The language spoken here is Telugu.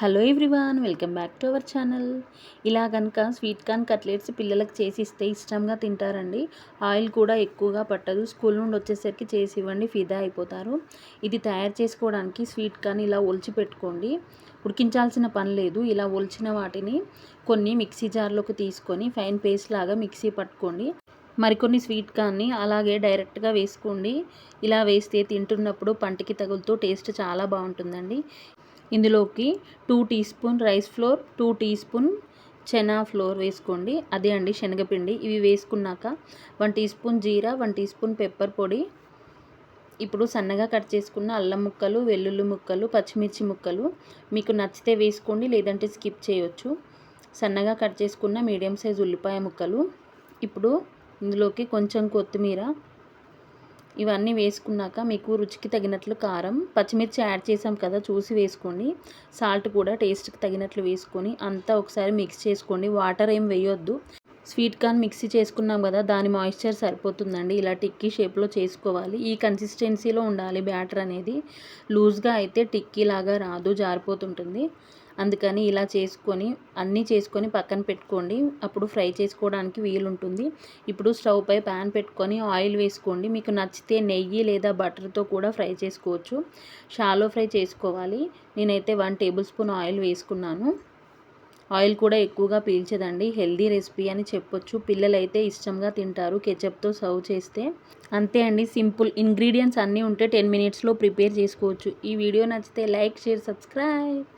Hello everyone welcome back to our channel. ఇలా కనుక స్వీట్ కార్న్ కట్లెట్స్ పిల్లలకు చేసి ఇస్తే ఇష్టంగా తింటారండి. ఆయిల్ కూడా ఎక్కువగా పట్టదు. స్కూల్ నుండి వచ్చేసరికి చేసి ఇవ్వండి ఫిదా అయిపోతారు. ఇది తయారు చేసుకోవడానికి స్వీట్ కార్న్ ఇలా ఒలిచి పెట్టుకోండి. ఉడికించాల్సిన పని లేదు. ఇలా ఒలిచిన వాటిని కొన్ని మిక్సీ జార్లోకి తీసుకొని ఫైన్ పేస్ట్ లాగా మిక్సీ పట్టుకోండి. మరికొన్ని స్వీట్ కార్న్ని అలాగే డైరెక్ట్గా వేసుకోండి. ఇలా వేస్తే తింటున్నప్పుడు పంటికి తగులుతూ టేస్ట్ చాలా బాగుంటుందండి. ఇందులోకి two teaspoon rice flour two teaspoon chana flour వేసుకోండి. అదే అండి శనగపిండి. ఇవి వేసుకున్నాక one teaspoon jeera one teaspoon pepper పొడి. ఇప్పుడు సన్నగా కట్ చేసుకున్న అల్లం ముక్కలు వెల్లుల్లి ముక్కలు పచ్చిమిర్చి ముక్కలు మీకు నచ్చితే వేసుకోండి లేదంటే స్కిప్ చేయొచ్చు. సన్నగా కట్ చేసుకున్న మీడియం సైజ్ ఉల్లిపాయ ముక్కలు. ఇప్పుడు ఇందులోకి కొంచెం కొత్తిమీర ఇవన్నీ వేసుకున్నాక మీకు రుచికి తగినట్లు కారం పచ్చిమిర్చి యాడ్ చేసాం కదా చూసి వేసుకోండి. సాల్ట్ కూడా టేస్ట్కి తగినట్లు వేసుకొని అంతా ఒకసారి మిక్స్ చేసుకోండి. వాటర్ ఏం వేయొద్దు. స్వీట్ కార్న్ మిక్సీ చేసుకున్నాం కదా దాని మాయిశ్చర్ సరిపోతుందండి. ఇలా టిక్కీ షేప్లో చేసుకోవాలి. ఈ కన్సిస్టెన్సీలో ఉండాలి బ్యాటర్ అనేది. లూజ్గా అయితే టిక్కీ లాగా రాదు జారిపోతుంటుంది. అందుకని ఇలా చేసుకొని అన్నీ చేసుకొని పక్కన పెట్టుకోండి. అప్పుడు ఫ్రై చేసుకోవడానికి వీలుంటుంది. ఇప్పుడు స్టవ్ పై ప్యాన్ పెట్టుకొని ఆయిల్ వేసుకోండి. మీకు నచ్చితే నెయ్యి లేదా బటర్తో కూడా ఫ్రై చేసుకోవచ్చు. షాలో ఫ్రై చేసుకోవాలి. నేనైతే వన్ టేబుల్ స్పూన్ ఆయిల్ వేసుకున్నాను. ఆయిల్ కూడా ఎక్కువగా పీల్చదండి. హెల్దీ రెసిపీ అని చెప్పొచ్చు. పిల్లలైతే ఇష్టంగా తింటారు కెచప్తో సర్వ్ చేస్తే. అంతే అండి. సింపుల్ ఇంగ్రీడియంట్స్ అన్నీ ఉంటే టెన్ మినిట్స్లో ప్రిపేర్ చేసుకోవచ్చు. ఈ వీడియో నచ్చితే లైక్ షేర్ సబ్స్క్రైబ్.